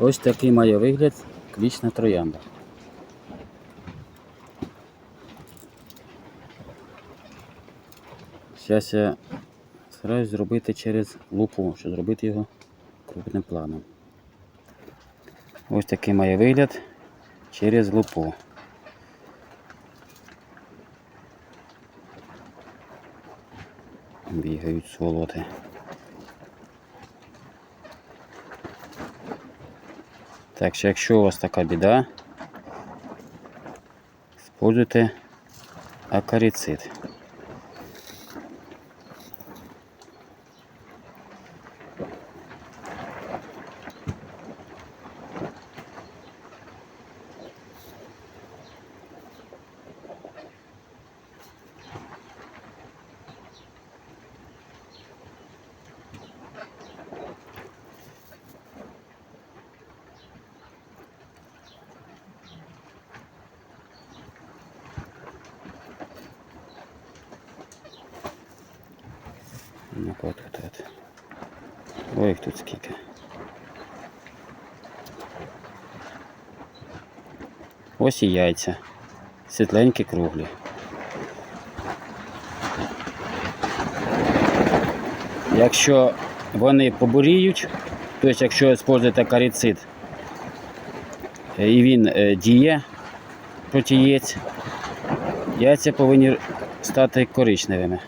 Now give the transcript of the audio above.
Ось такий має вигляд квічна троянда. Зараз я стараюсь зробити через лупу, щоб зробити його крупним планом. Ось такий має вигляд через лупу. Бігають сволоти. Так що якщо у вас така біда, используйте акарицид. Ну, от, от, от. Ой, їх тут скільки. Ось і яйця. Світленькі круглі. Якщо вони побуріють, тобто якщо використовуєте карицид е, і він е, діє проти яєць, яйця повинні стати коричневими.